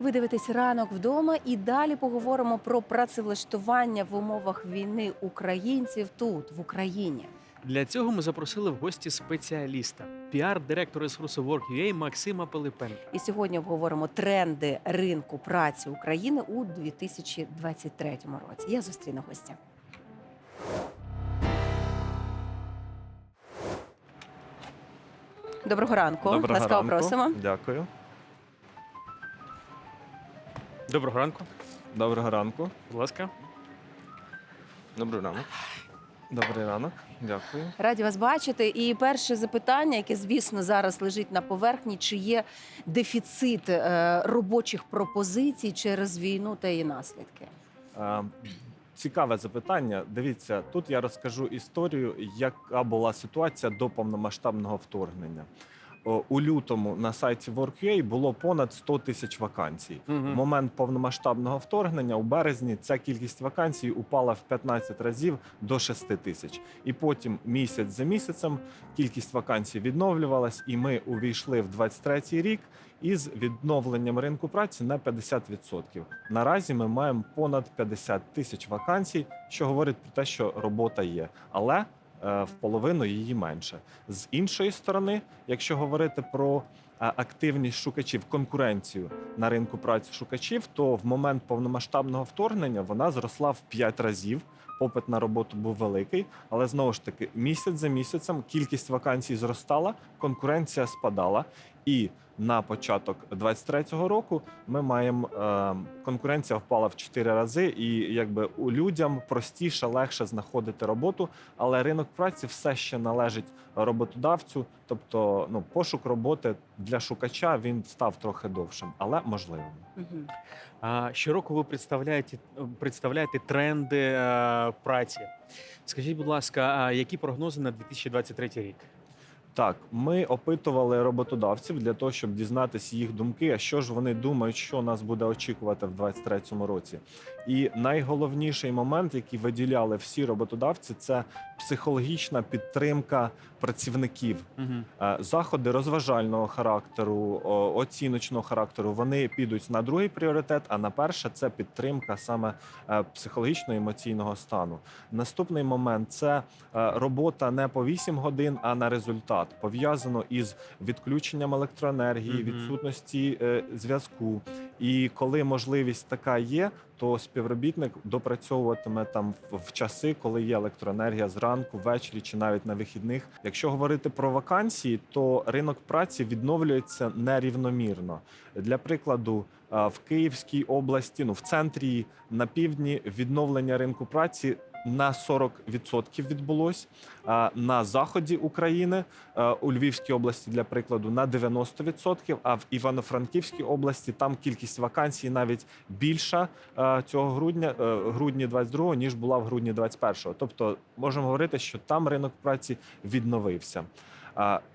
Ви дивитесь ранок вдома і далі поговоримо про працевлаштування в умовах війни українців тут, в Україні. Для цього ми запросили в гості спеціаліста, піар-директора ресурсу Work.ua Максима Пилипенка. І сьогодні обговоримо тренди ринку праці України у 2023 році. Я зустріну гостя. Доброго ранку. Доброго Ласкаво ранку. просимо. Дякую. Доброго ранку, Доброго ранку. будь ласка. Добрий ранок. Добрий ранок. Дякую. Раді вас бачити. І перше запитання, яке, звісно, зараз лежить на поверхні: чи є дефіцит е, робочих пропозицій через війну та її наслідки? Е, Цікаве запитання. Дивіться, тут я розкажу історію, яка була ситуація до повномасштабного вторгнення. О, У лютому на сайті Work.ua було понад 100 тисяч вакансій. В момент повномасштабного вторгнення у березні ця кількість вакансій упала в 15 разів до 6 тисяч. І потім місяць за місяцем кількість вакансій відновлювалась, і ми увійшли в 23-й рік із відновленням ринку праці на 50%. Наразі ми маємо понад 50 тисяч вакансій, що говорить про те, що робота є, але е, в половину її менше. З іншої сторони, якщо говорити про е, активність шукачів, конкуренцію на ринку праці шукачів, то в момент повномасштабного вторгнення вона зросла в 5 разів. Попит на роботу був великий, але знову ж таки, місяць за місяцем кількість вакансій зростала, конкуренція спадала. І на початок 23-го року ми маємо е, конкуренція впала в 4 рази, і якби у людям простіше, легше знаходити роботу, але ринок праці все ще належить роботодавцю. Тобто, ну пошук роботи для шукача він став трохи довшим, але можливим. Мгм. А щороку ви представляєте, представляєте тренди е, праці. Скажіть, будь ласка, які прогнози на 2023 рік? Так, ми опитували роботодавців для того, щоб дізнатися їх думки, а що ж вони думають, що нас буде очікувати в 2023 році. І найголовніший момент, який виділяли всі роботодавці, це психологічна підтримка працівників. Угу. Заходи розважального характеру, оціночного характеру, вони підуть на другий пріоритет. А на перше це підтримка саме е, психологічно-емоційного стану. Наступний момент це е, робота не по 8 годин, а на результат пов'язано із відключенням електроенергії, Мгм. відсутності зв'язку. І коли можливість така є, то співробітник допрацьовуватиме там в- часи, коли є електроенергія зранку, ввечері чи навіть на вихідних. Якщо говорити про вакансії, то ринок праці відновлюється нерівномірно. Для прикладу, в Київській області, ну в центрі на півдні відновлення ринку праці. На 40% відбулось на заході України у Львівській області, для прикладу, на 90%, А в Івано-Франківській області там кількість вакансій навіть більша цього грудня, е, грудні 22-го, ніж була в грудні 21-го. Тобто можемо говорити, що там ринок праці відновився.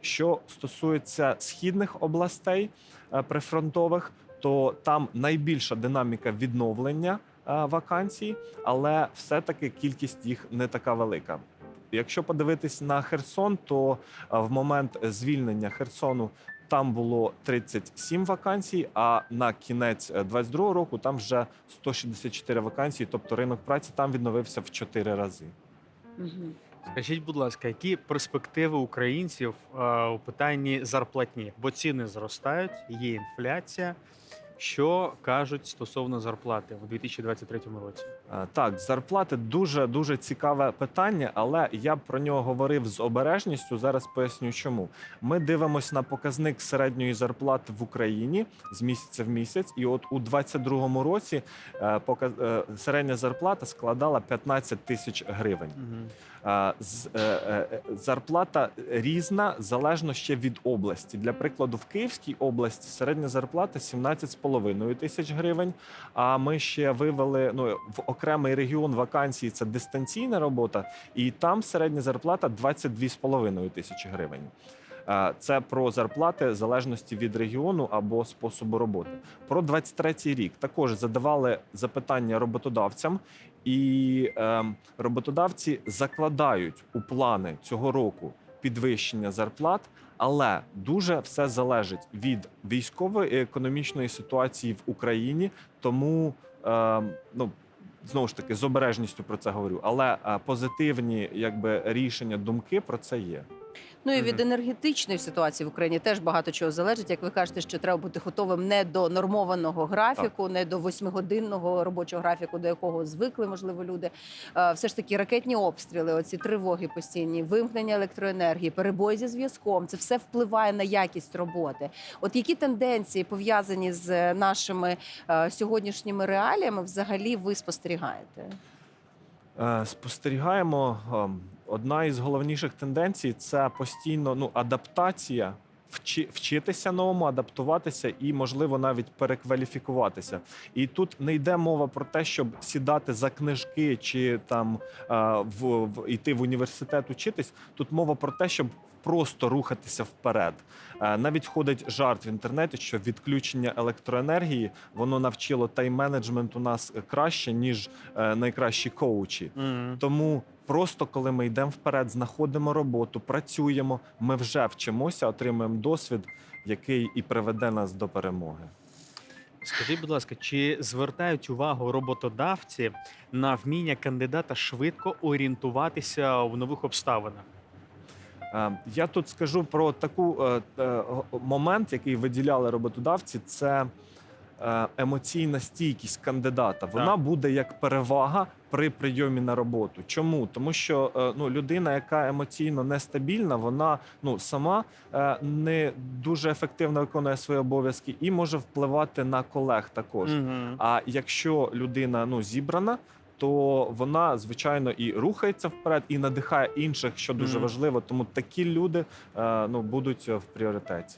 Що стосується східних областей е, прифронтових, то там найбільша динаміка відновлення вакансій, але все-таки кількість їх не така велика. Якщо подивитись на Херсон, то е, в момент звільнення Херсону там було 37 вакансій, а на кінець 22 року там вже 164 вакансії, тобто ринок праці там відновився в 4 рази. Скажіть, будь ласка, які перспективи українців е, у питанні зарплатні? Бо ціни зростають, є інфляція. Що кажуть стосовно зарплати у 2023 році? Е, Так, зарплати дуже дуже цікаве питання, але я б про нього говорив з обережністю. Зараз поясню, чому ми дивимося на показник середньої зарплати в Україні з місяця в місяць, і от у 2022 році е, пока- е, середня зарплата складала 15 тисяч гривень. Угу. Зарплата різна залежно ще від області. Для прикладу, в Київській області середня зарплата 17,5 тисяч гривень. А ми ще вивели ну в окремий регіон вакансії. Це дистанційна робота, і там середня зарплата 22,5 тисячі гривень. Це про зарплати в залежності від регіону або способу роботи. Про 23-й рік також задавали запитання роботодавцям, і е, роботодавці закладають у плани цього року підвищення зарплат. Але дуже все залежить від військової і економічної ситуації в Україні. Тому е, ну знову ж таки з обережністю про це говорю. Але е, позитивні якби рішення, думки про це є. Ну і від енергетичної ситуації в Україні теж багато чого залежить. Як ви кажете, що треба бути готовим не до нормованого графіку, не до восьмигодинного робочого графіку, до якого звикли, можливо, люди. Е, Все ж таки ракетні обстріли, оці тривоги постійні, вимкнення електроенергії, перебої зі зв'язком. Це все впливає на якість роботи. От які тенденції пов'язані з нашими е, сьогоднішніми реаліями, взагалі ви спостерігаєте? Е, Спостерігаємо ем, одна із головніших тенденцій це постійно ну, адаптація, вчи, вчитися новому, адаптуватися і, можливо, навіть перекваліфікуватися. І тут не йде мова про те, щоб сідати за книжки чи там е, в, в йти в університет учитись. Тут мова про те, щоб просто рухатися вперед. Е, Навіть ходить жарт в інтернеті, що відключення електроенергії воно навчило тайм-менеджмент у нас краще ніж е, найкращі коучі. Мгм. Тому просто коли ми йдемо вперед, знаходимо роботу, працюємо, ми вже вчимося, отримуємо досвід, який і приведе нас до перемоги. Скажіть, будь ласка, чи звертають увагу роботодавці на вміння кандидата швидко орієнтуватися в нових обставинах? Е, Я тут скажу про таку е, е, момент, який виділяли роботодавці, це емоційна стійкість кандидата. Вона Так. буде як перевага при прийомі на роботу. Чому? Тому що е, ну, людина, яка емоційно нестабільна, вона ну сама е, не дуже ефективно виконує свої обов'язки і може впливати на колег також. Угу. А якщо людина ну зібрана, то вона звичайно і рухається вперед, і надихає інших, що дуже Мгм. важливо. Тому такі люди е, ну будуть в пріоритеті.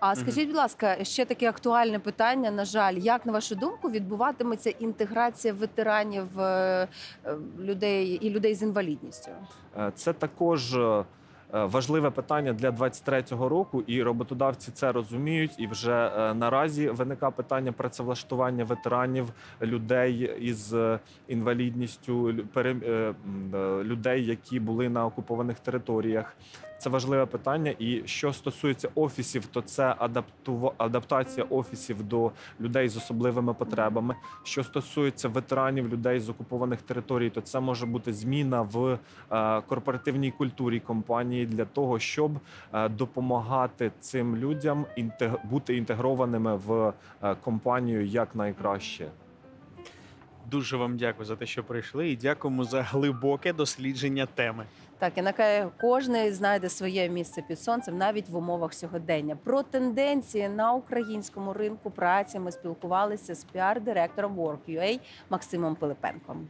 А скажіть, будь ласка, ще таке актуальне питання. На жаль, як на вашу думку відбуватиметься інтеграція ветеранів е, е, людей і людей з інвалідністю? Е, Це також е, е, важливе питання для 23-го року, і роботодавці це розуміють. І вже е, наразі виникає питання працевлаштування ветеранів, людей із е, інвалідністю, е, е, людей, які були на окупованих територіях. Це важливе питання. І що стосується офісів, то це адаптува- адаптація офісів до людей з особливими потребами. Що стосується ветеранів, людей з окупованих територій, то це може бути зміна в е, корпоративній культурі компанії для того, щоб е, допомагати цим людям бути інтегрованими в е, компанію як найкраще. Дуже вам дякую за те, що прийшли, і дякуємо за глибоке дослідження теми. Так, і нехай кожен знайде своє місце під сонцем, навіть в умовах сьогодення. Про тенденції на українському ринку праці ми спілкувалися з піар-директором Work.ua Максимом Пилипенком.